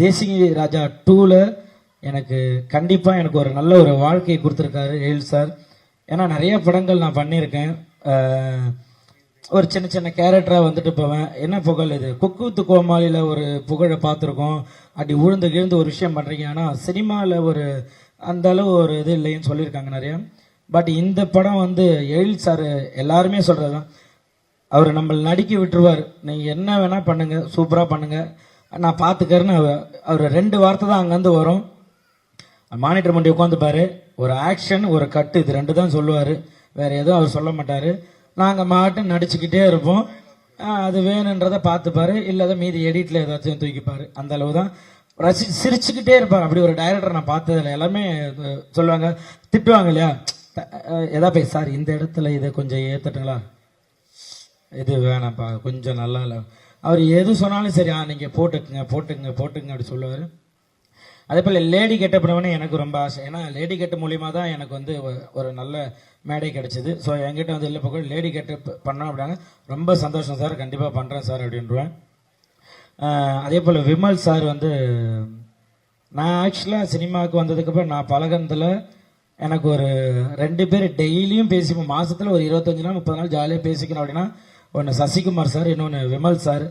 தேசிய ராஜா டூவில் எனக்கு கண்டிப்பாக எனக்கு ஒரு நல்ல ஒரு வாழ்க்கையை கொடுத்துருக்காரு எழில் சார். ஏன்னா நிறைய படங்கள் நான் பண்ணியிருக்கேன். ஒரு சின்ன சின்ன கேரக்டராக வந்துட்டு போவேன். என்ன புகழ் இது? குக்குத்து கோமாளியில் ஒரு புகழை பார்த்துருக்கோம். அப்படி உழுந்து கிழுந்து ஒரு விஷயம் பண்ணுறீங்க ஆனால் சினிமாவில் ஒரு அந்த அளவு ஒரு இது இல்லைன்னு சொல்லியிருக்காங்க நிறைய. பட் இந்த படம் வந்து எழில் சார் எல்லாருமே சொல்கிறது தான் அவர் நம்மளை நடிக்க விட்டுருவார். நீங்கள் என்ன வேணால் பண்ணுங்கள் சூப்பராக பண்ணுங்கள் நான் பார்த்துக்கறேன்னு அவர் அவர் ரெண்டு வார்த்தை தான் அங்கேருந்து வரும். மானிட்டர் பண்ணி உட்காந்துப்பாரு ஒரு ஆக்ஷன் ஒரு கட்டு இது ரெண்டு தான் சொல்லுவார். வேறு எதுவும் அவர் சொல்ல மாட்டார். நாங்கள் மாட்டு நடிச்சுக்கிட்டே இருப்போம். அது வேணுன்றதை பார்த்துப்பாரு. இல்லாத மீதி எடிட்டில் ஏதாச்சும் தூக்கிப்பார். அந்த அளவு தான். ரசி சிரிச்சுக்கிட்டே இருப்பார். அப்படி ஒரு டைரக்டர் நான் பார்த்ததில்ல. எல்லாமே சொல்லுவாங்க. திட்டுவாங்க இல்லையா? எதா போய் சார் இந்த இடத்துல இதை கொஞ்சம் ஏற்றுட்டுங்களா இது வேணாம்ப்பா. கொஞ்சம் நல்லா இல்லை. அவர் எது சொன்னாலும் சரி ஆ நீங்கள் போட்டுக்குங்க போட்டுக்குங்க போட்டுக்குங்க அப்படி சொல்லுவார். அதே போல் லேடி கெட்ட பண்ணவனே எனக்கு ரொம்ப ஆசை. ஏன்னா லேடி கெட்ட மூலியமாக தான் எனக்கு வந்து ஒரு- நல்ல மேடை கிடச்சிது. ஸோ என்கிட்ட வந்து இல்லை பக்கம் லேடி கெட்ட பண்ணோம் அப்படின்னா ரொம்ப சந்தோஷம் சார் கண்டிப்பாக பண்ணுறேன் சார் அப்படின்றேன் அதே போல் விமல் சார் வந்து நான் ஆக்சுவலாக சினிமாவுக்கு வந்ததுக்கப்புறம் நான் பழகனத்தில் எனக்கு ஒரு ரெண்டு பேர் டெய்லியும் பேசி மாதத்தில் ஒரு இருபத்தஞ்சு நாள் முப்பது நாள் ஜாலியாக பேசிக்கணும் அப்படின்னா ஒன்று சசிகுமார் சார் இன்னொன்று விமல் சார்.